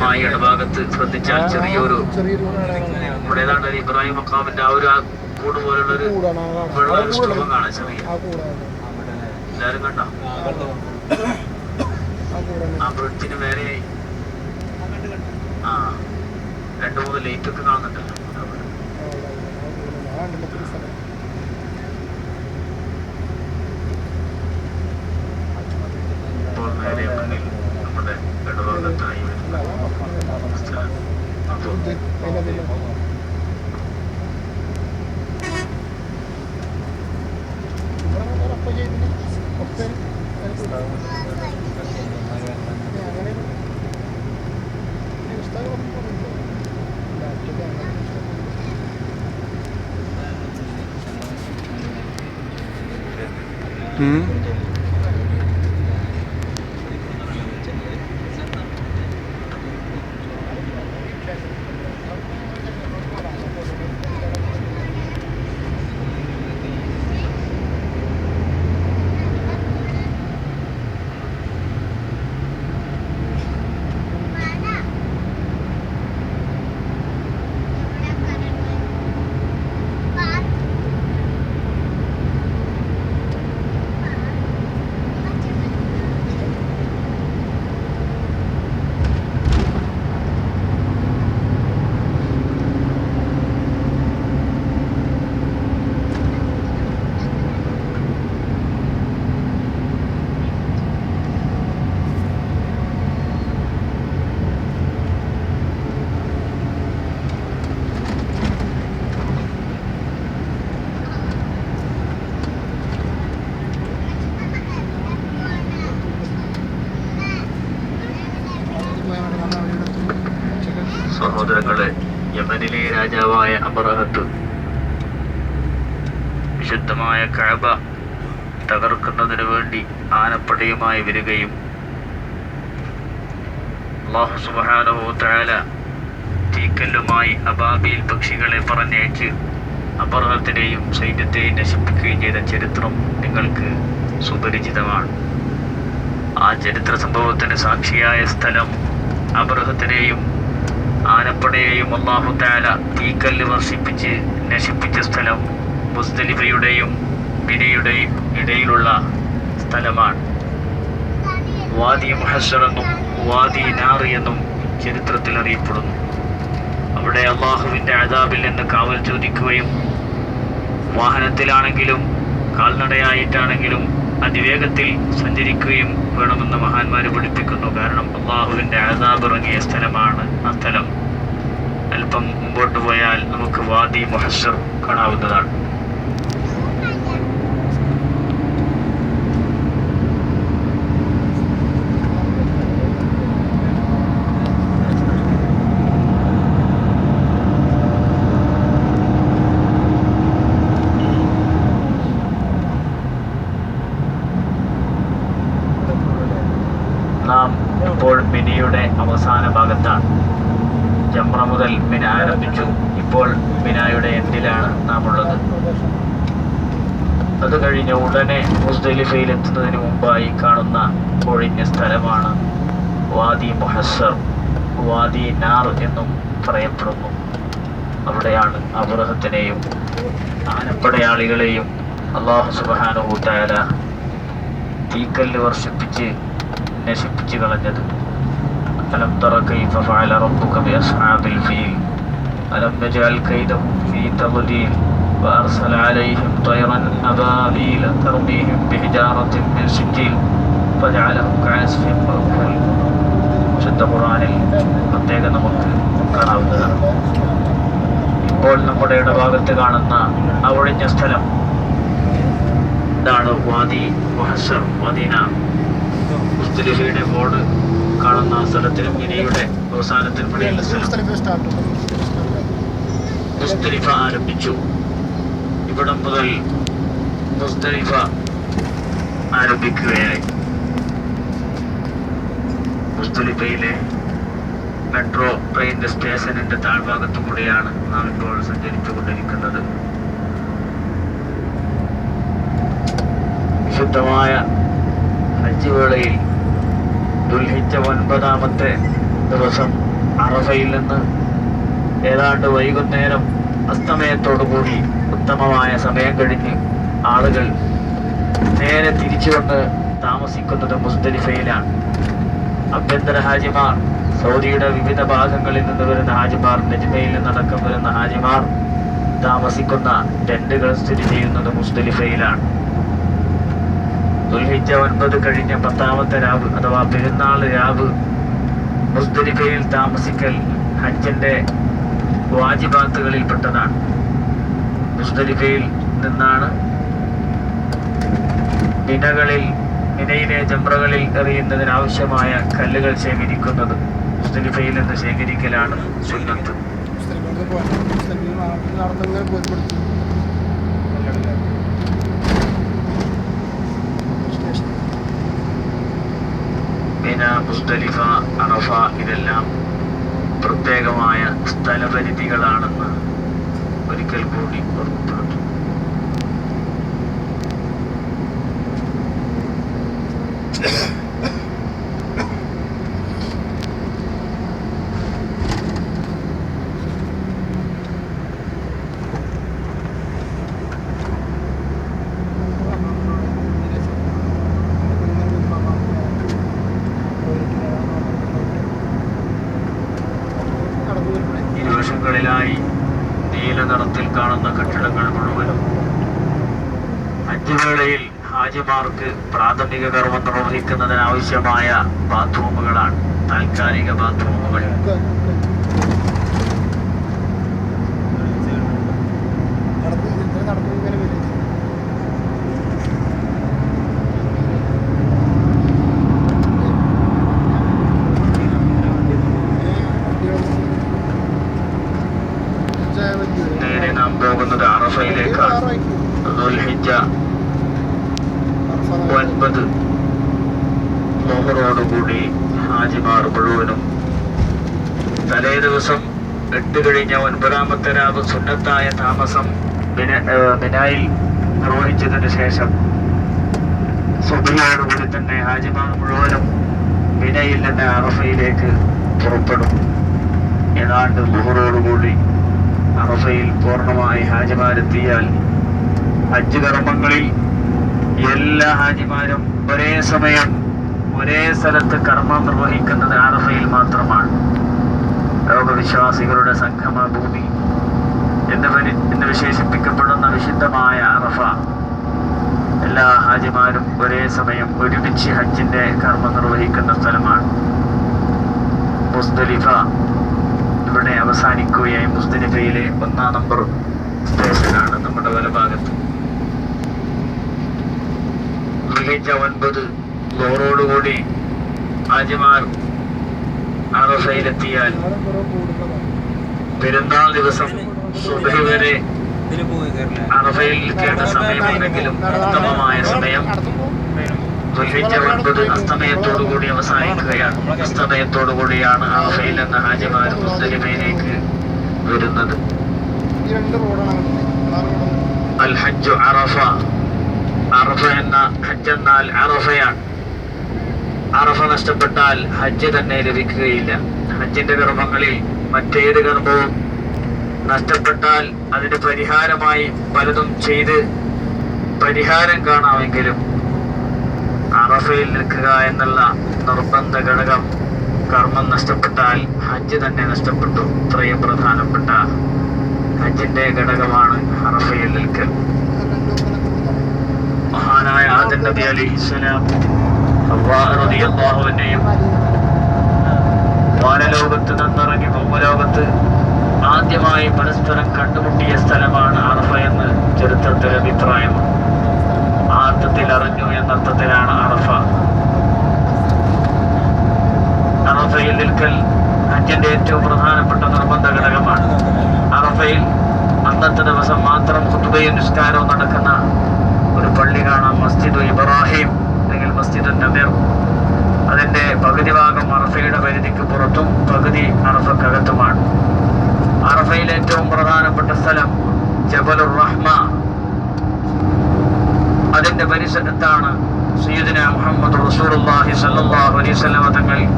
കൃത്യമായി ഇടഭാഗത്ത് ശ്രദ്ധിച്ചാൽ ചെറിയൊരു ഇവിടെ ഏതാണ്ട് ഒരു ഇബ്രാഹിം മക്കാമിന്റെ ആ ഒരു കൂട് പോലുള്ള ഒരു കൂടാണ്. വെള്ള ഒരു ചെറിയ. എല്ലാരും കണ്ടോ? ആ ബ്രിഡ്ജിന് മേലെയായി ആ രണ്ടു മൂന്ന് ലൈറ്റ് ഒക്കെ കാണുന്നുണ്ടല്ലോ 嗯。രാജാവായ അബറഹത്ത് വിശുദ്ധമായ കഴബ തകർക്കുന്നതിനു വേണ്ടി ആനപ്പടയുമായി വരികയും അള്ളാഹു സുബ്ഹാനഹു തആല തീക്കല്ലുമായി അബാബിയിൽ പക്ഷികളെ പറഞ്ഞയച്ച് അബർഹത്തിനെയും സൈന്യത്തെയും നശിപ്പിക്കുകയും ചെയ്ത ചരിത്രം നിങ്ങൾക്ക് സുപരിചിതമാണ്. ആ ചരിത്ര സംഭവത്തിന് സാക്ഷിയായ സ്ഥലം അബറഹത്തിനെയും ആനപ്പടയെയും അള്ളാഹു താല തീക്കല്ല് വർഷിപ്പിച്ച് നശിപ്പിച്ച സ്ഥലം മുസ്തലിഫയുടെയും മിനയുടെയും ഇടയിലുള്ള സ്ഥലമാണ്. വാദി മുഹസർ എന്നും വാദി നാർ എന്നും ചരിത്രത്തിൽ അറിയപ്പെടുന്നു. അവിടെ അള്ളാഹുവിന്റെ അതാബിൽ നിന്ന് കാവൽ ചോദിക്കുകയും വാഹനത്തിലാണെങ്കിലും കാൽനടയായിട്ടാണെങ്കിലും അതിവേഗത്തിൽ സഞ്ചരിക്കുകയും വേണമെന്ന് മഹാന്മാർ പഠിപ്പിക്കുന്നു. കാരണം അള്ളാഹുവിന്റെ അതാബ് ഇറങ്ങിയ സ്ഥലമാണ് ആ സ്ഥലം. അല്പം മുമ്പോട്ട് പോയാൽ നമുക്ക് വാദി മഹസർ കാണാവുന്നതാണ്. നാം മിനിയുടെ അവസാന ഭാഗത്താണ്. ജംറ മുതൽ മിന ആരംഭിച്ചു. ഇപ്പോൾ മിനായുടെ എൻഡിലാണ് നാം ഉള്ളത് അത് കഴിഞ്ഞ് ഉടനെ മുസ്ദലിഫയിൽ എത്തുന്നതിന് മുമ്പായി കാണുന്ന ഒഴിഞ്ഞ സ്ഥലമാണ് വാദി മുഹസർ വാദി നാർ എന്നും പറയപ്പെടുന്നു. അവിടെയാണ് അബ്രഹത്തിനെയും ആനപ്പടയാളികളെയും അള്ളാഹു സുബാനുഭൂത്തായ തീക്കല്ല് വർഷിപ്പിച്ച് നശിപ്പിച്ചു കളഞ്ഞത്. അലം തറ കൈഫ ഫഅല റബ്ബുക ബിഅസ്ഹാബിൽ ഫീൽ അലം നജഅൽ കൈദഹും ഫീ തദ്ലീൽ وأرسل عليهم طيرا أبابيل ترميهم بحجارة من سجيل فجعلهم كعصف مأكول വിശുദ്ധ ഖുറാനിൽ പ്രത്യേകം നമുക്ക് കാണാവുന്നതാണ് ഇപ്പോൾ നമ്മുടെ ഇടഭാഗത്ത് കാണുന്ന ആ ഒഴിഞ്ഞ സ്ഥലം ഇതാണ് വാദി മുഹസർ മദീന മുസ്തലിഫയുടെ ബോർഡ് കാണുന്ന സ്ഥലത്തിലും ഇനിയുടെ സ്റ്റാർട്ട് മുസ്തലിഫ ആരംഭിച്ചു. ഇവിടം മുതൽ മുസ്തലിഫ ആരംഭിക്കുകയായി മുസ്തലിഫയിലെ മെട്രോ ട്രെയിനിന്റെ സ്റ്റേഷനിന്റെ താഴ്ഭാഗത്തു കൂടിയാണ് നാം ഇപ്പോൾ സഞ്ചരിച്ചു കൊണ്ടിരിക്കുന്നത് വിശുദ്ധമായ ഹജ്ജ് വേളയിൽ ദുൽഹിജ ഒൻപതാമത്തെ ദിവസം അറഫയിൽ നിന്ന് ഏതാണ്ട് വൈകുന്നേരം അസ്തമയത്തോടുകൂടി ഉത്തമമായ സമയം കഴിഞ്ഞ് ആളുകൾ നേരെ തിരിച്ചു കൊണ്ട് താമസിക്കുന്നത് മുസ്ദലിഫയിലാണ്. അഭ്യന്തര ഹാജിമാർ സൗദിയുടെ വിവിധ ഭാഗങ്ങളിൽ നിന്ന് വരുന്ന ഹാജിമാർ നെജ്മയിൽ നിന്നടക്കം വരുന്ന ഹാജിമാർ താമസിക്കുന്ന ടെന്റുകൾ സ്ഥിതി ചെയ്യുന്നത് മുസ്ദലിഫയിലാണ്. ദുൽഹിജ ഒൻപത് കഴിഞ്ഞ പത്താമത്തെ രാവ് അഥവാ പെരുന്നാൾ രാവ് മുസ്ദലിഫയിൽ താമസിക്കൽ ഹജ്ജിന്റെ വാജിബാത്തുകളിൽ പെട്ടതാണ് മുസ്ദലിഫയിൽ നിന്നാണ് മിനകളിൽ മിനയിലെ ജംറകളിൽ എറിയുന്നതിന് ആവശ്യമായ കല്ലുകൾ ശേഖരിക്കുന്നത്. മുസ്ദലിഫയിൽ നിന്ന് ശേഖരിക്കലാണ് സുന്നത്ത്. മിന മുസ്ദലിഫ അറഫ ഇതെല്ലാം പ്രത്യേകമായ സ്ഥലപരിധികളാണെന്ന് ഒരിക്കൽ കൂടി ഓർമ്മപ്പെടുത്തും നടന്നു ഇരുവശങ്ങളിലായി നീല നിറത്തിൽ കാണുന്ന കെട്ടിടങ്ങൾ മുഴുവനും. അഞ്ചുവേളയിൽ ഹാജിമാർക്ക് പ്രാഥമിക കർമ്മം നിർവഹിക്കുന്നതിനാവശ്യമായ ബാത്റൂമുകളാണ്. താൽക്കാലിക ബാത്റൂമുകൾ. ഒൻപത് മോഹറോടുകൂടി ഹാജിമാർ മുഴുവനും തലേ ദിവസം എട്ട് കഴിഞ്ഞ ഒൻപതാമത്തെ രാവ് സുന്നത്തായ താമസം മിനായിൽ നിർവഹിച്ചതിന് ശേഷം സുബിയോടുകൂടി തന്നെ ഹാജിമാർ മുഴുവനും മിനയിൽ നിന്ന് അറഫയിലേക്ക് പുറപ്പെടും. ഏതാണ്ട് മുഹറോടുകൂടി അറഫയിൽ പൂർണമായി ഹാജിമാരെത്തിയാൽ ഹജ്ജ് കർമ്മങ്ങളിൽ എല്ലാ ഹാജിമാരും ഒരേ സമയം ഒരേ സ്ഥലത്ത് കർമ്മം നിർവഹിക്കുന്നത് അറഫയിൽ മാത്രമാണ്. ലോകവിശ്വാസികളുടെ സംഗമ ഭൂമി എന്ന് പരി എന്ന് വിശേഷിപ്പിക്കപ്പെടുന്ന വിശുദ്ധമായ അറഫ എല്ലാ ഹാജിമാരും ഒരേ സമയം ഒരുമിച്ച് ഹജ്ജിന്റെ കർമ്മം നിർവഹിക്കുന്ന സ്ഥലമാണ്. മുസ്ദലിഫ ഇവിടെ അവസാനിക്കുകയായി. മുസ്ദലിഫയിലെ ഒന്നാം നമ്പർ സ്റ്റേഷനാണ് നമ്മുടെ വലഭാഗത്ത്. ദുൽഹിജ്ജ ഒൻപത് ലോറോടുകൂടി ഹാജിമാർ അറഫയിലെത്തിയാൽ പെരുന്നാൾ ദിവസം സുബഹി വരെ അറഫയിൽ നിൽക്കേണ്ട സമയമുണ്ടെങ്കിലും ഉത്തമമായ സമയം ഒൻപത് അസ്തമയത്തോടുകൂടി അവസാനിക്കുകയാണ്. അസ്തമയത്തോടുകൂടിയാണ് അറഫയിൽ എന്ന ഹാജിമാർ മുസ്ദലിഫയിലേക്ക് വരുന്നത് അൽ ഹജ്ജു അറഫ അറഫ എന്ന ഹജ്ജ് എന്നാൽ അറഫയാണ്. അറഫ നഷ്ടപ്പെട്ടാൽ ഹജ്ജ് തന്നെ ലഭിക്കുകയില്ല. ഹജ്ജിന്റെ കർമ്മങ്ങളിൽ മറ്റേത് കർമ്മവും നഷ്ടപ്പെട്ടാൽ അതിന് പരിഹാരമായി പലതും ചെയ്ത് പരിഹാരം കാണാമെങ്കിലും അറഫയിൽ നിൽക്കുക എന്നുള്ള നിർബന്ധ ഘടകം കർമ്മം നഷ്ടപ്പെട്ടാൽ ഹജ്ജ് തന്നെ നഷ്ടപ്പെട്ടു. ഇത്രയും പ്രധാനപ്പെട്ട ഹജ്ജിന്റെ ഘടകമാണ് അറഫയിൽ നിൽക്കൽ. മഹാനായ ആദൻ നബി അലിസ്ലാം അള്ളാഹുവിന്റെയും വാനലോകത്ത് നിന്നിറങ്ങി ഭൂമലോകത്ത് ആദ്യമായി പരസ്പരം കണ്ടുമുട്ടിയ സ്ഥലമാണ് അറഫ എന്ന് ചരിത്രത്തിൽ അഭിപ്രായമാണ് ആ അർത്ഥത്തിൽ അറിഞ്ഞു എന്നർത്ഥത്തിലാണ് അറഫ. അറഫയിൽ നിൽക്കൽ ഹജ്ജിന്റെ ഏറ്റവും പ്രധാനപ്പെട്ട നിർബന്ധ ഘടകമാണ്. അറഫയിൽ അന്നത്തെ ദിവസം മാത്രം കുത്തുബയും നിസ്കാരവും നടക്കുന്ന ഒരു പള്ളി കാണാം. മസ്ജിദ് ഇബ്രാഹിം അല്ലെങ്കിൽ മസ്ജിദ് നബീർ. അതിന്റെ പകുതി ഭാഗം അറഫയുടെ പരിധിക്ക് പുറത്തും പകുതി അറഫക്കകത്തുമാണ്. അറഫയിലെ ഏറ്റവും പ്രധാനപ്പെട്ട സ്ഥലം ജബലുർ റഹ്മ. അതിന്റെ പരിസരത്താണ് സയ്യിദിന മുഹമ്മദ് റസൂലുള്ളാഹി സ്വല്ലല്ലാഹു അലൈഹി വസല്ലമ തങ്ങൾ